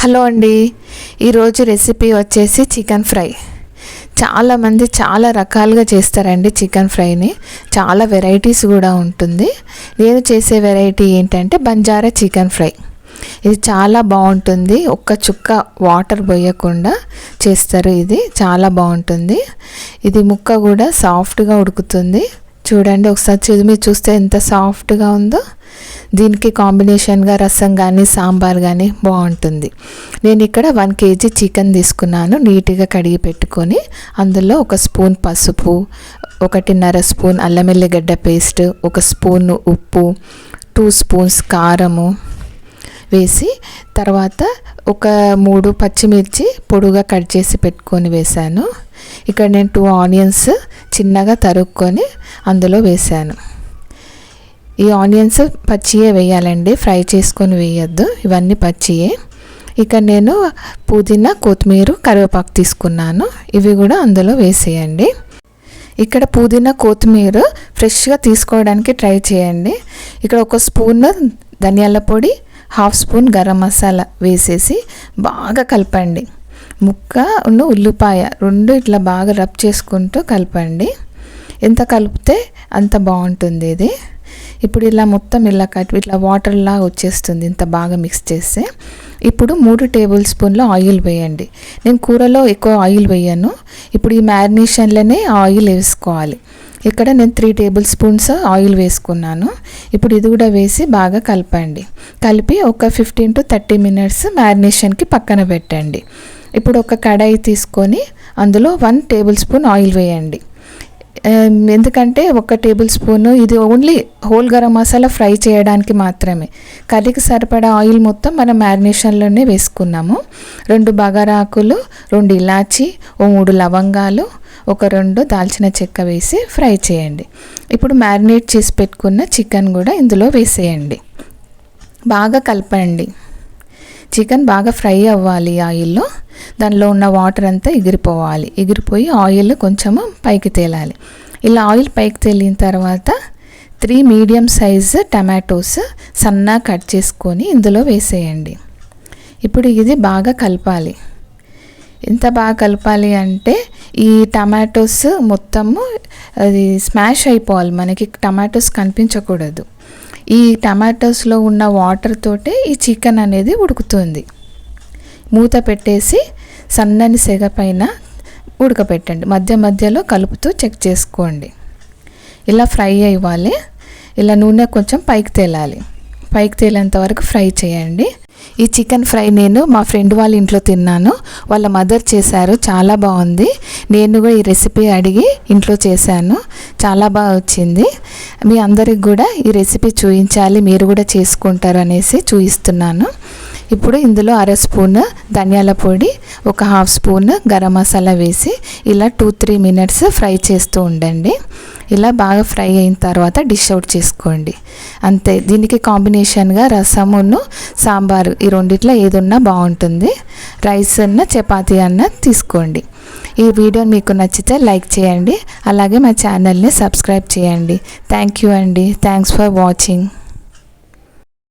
Hello అండి. ఈరోజు recipe వచ్చేసి చికెన్ ఫ్రై. చాలామంది చాలా రకాలుగా చేస్తారండి చికెన్ ఫ్రైని. చాలా వెరైటీస్ కూడా ఉంటుంది. నేను చేసే వెరైటీ ఏంటంటే బంజారా చికెన్ ఫ్రై. ఇది చాలా బాగుంటుంది. ఒక్క చుక్క వాటర్ పోయకుండా చేస్తారు ఇది. చాలా బాగుంటుంది. ఇది ముక్క కూడా సాఫ్ట్గా ఉడుకుతుంది. చూడండి ఒకసారి మీరు చూస్తే ఎంత సాఫ్ట్గా ఉందో. దీనికి కాంబినేషన్గా రసం కానీ సాంబార్ కానీ బాగుంటుంది. నేను ఇక్కడ వన్ కేజీ చికెన్ తీసుకున్నాను నీట్గా కడిగి పెట్టుకొని. అందులో ఒక స్పూన్ పసుపు ఒకటిన్నర స్పూన్ అల్లం ఎల్లిగడ్డ పేస్ట్ ఒక స్పూన్ ఉప్పు టూ స్పూన్స్ కారము వేసి తర్వాత ఒక మూడు పచ్చిమిర్చి పొడుగా కట్ చేసి పెట్టుకొని వేశాను. ఇక్కడ నేను టూ ఆనియన్స్ చిన్నగా తరుక్కొని అందులో వేశాను. ఈ ఆనియన్స్ పచ్చియే వేయాలండి ఫ్రై చేసుకొని వేయద్దు ఇవన్నీ పచ్చియే. ఇక నేను పుదీనా కొత్తిమీర కరివేపాకు తీసుకున్నాను ఇవి కూడా అందులో వేసేయండి. ఇక్కడ పుదీనా కొత్తిమీర ఫ్రెష్గా తీసుకోవడానికి ట్రై చేయండి. ఇక్కడ ఒక స్పూన్ ధనియాల పొడి హాఫ్ స్పూన్ గరం మసాలా వేసేసి బాగా కలపండి. ముక్క ఉన్న ఉల్లిపాయ రెండు ఇట్లా బాగా రబ్ చేసుకుంటూ కలపండి. ఎంత కలిపితే అంత బాగుంటుంది ఇది. ఇప్పుడు ఇలా మొత్తం ఇలా కట్ ఇట్లా వాటర్లా వచ్చేస్తుంది ఇంత బాగా మిక్స్ చేస్తే. ఇప్పుడు మూడు టేబుల్ స్పూన్ల ఆయిల్ వేయండి. నేను కూరలో ఎక్కువ ఆయిల్ వేయను. ఇప్పుడు ఈ మ్యారినేషన్లోనే ఆయిల్ వేసుకోవాలి. ఇక్కడ నేను త్రీ టేబుల్ స్పూన్స్ ఆయిల్ వేసుకున్నాను. ఇప్పుడు ఇది కూడా వేసి బాగా కలపండి. కలిపి ఒక ఫిఫ్టీన్ టు థర్టీ మినిట్స్ మ్యారినేషన్కి పక్కన పెట్టండి. ఇప్పుడు ఒక కడాయి తీసుకొని అందులో వన్ టేబుల్ స్పూన్ ఆయిల్ వేయండి. ఎందుకంటే ఒక టేబుల్ స్పూన్ ఇది only whole garam masala fry చేయడానికి మాత్రమే. కర్రీకి సరిపడా ఆయిల్ మొత్తం మనం మ్యారినేషన్లోనే వేసుకున్నాము. రెండు బగారాకులు రెండు ఇలాచి ఓ మూడు లవంగాలు ఒక రెండు దాల్చిన చెక్క వేసి ఫ్రై చేయండి. ఇప్పుడు మ్యారినేట్ చేసి పెట్టుకున్న చికెన్ కూడా ఇందులో వేసేయండి. బాగా కలపండి. చికెన్ బాగా ఫ్రై అవ్వాలి ఆయిల్లో. దానిలో ఉన్న వాటర్ అంతా ఎగిరిపోవాలి. ఎగిరిపోయి ఆయిల్ కొంచెము పైకి తేలాలి. ఇలా ఆయిల్ పైకి తేలిన తర్వాత త్రీ మీడియం సైజ్ టమాటోస్ సన్నగా కట్ చేసుకొని ఇందులో వేసేయండి. ఇప్పుడు ఇది బాగా కలపాలి. ఎంత బాగా కలపాలి అంటే ఈ టమాటోస్ మొత్తము అది స్మాష్ అయిపోవాలి. మనకి టమాటోస్ కనిపించకూడదు. ఈ టమాటోస్లో ఉన్న వాటర్ తోటే ఈ చికెన్ అనేది ఉడుకుతుంది. మూత పెట్టేసి సన్నని సెగ పైన ఉడకపెట్టండి. మధ్య మధ్యలో కలుపుతూ చెక్ చేసుకోండి. ఇలా ఫ్రై అవ్వాలి ఇలా నూనె కొంచెం పైకి తేలాలి. పైకి తేలేంత వరకు ఫ్రై చేయండి. ఈ చికెన్ ఫ్రై నేను మా ఫ్రెండ్ వాళ్ళ ఇంట్లో తిన్నాను. వాళ్ళ మదర్ చేశారు. చాలా బాగుంది. నేను కూడా ఈ రెసిపీ అడిగి ఇంట్లో చేశాను. చాలా బాగా వచ్చింది. మీ అందరికి కూడా ఈ రెసిపీ చూపించాలి. మీరు కూడా చేసుకుంటారు అనేసి చూపిస్తున్నాను. ఇప్పుడు ఇందులో అర స్పూన్ ధనియాల పొడి ఒక హాఫ్ స్పూన్ గరం మసాలా వేసి ఇలా టూ త్రీ మినిట్స్ ఫ్రై చేస్తూ ఉండండి. ఇలా బాగా ఫ్రై అయిన తర్వాత డిష్ అవుట్ చేసుకోండి. అంతే దీనికి కాంబినేషన్గా రసమును సాంబారు ఈ రెండిట్లో ఏదున్నా బాగుంటుంది. రైస్ అన్న చపాతీ అన్న తీసుకోండి. ఈ వీడియో మీకు నచ్చితే లైక్ చేయండి. అలాగే మా ఛానల్ని సబ్స్క్రైబ్ చేయండి. థ్యాంక్ యూ అండి. Thanks for watching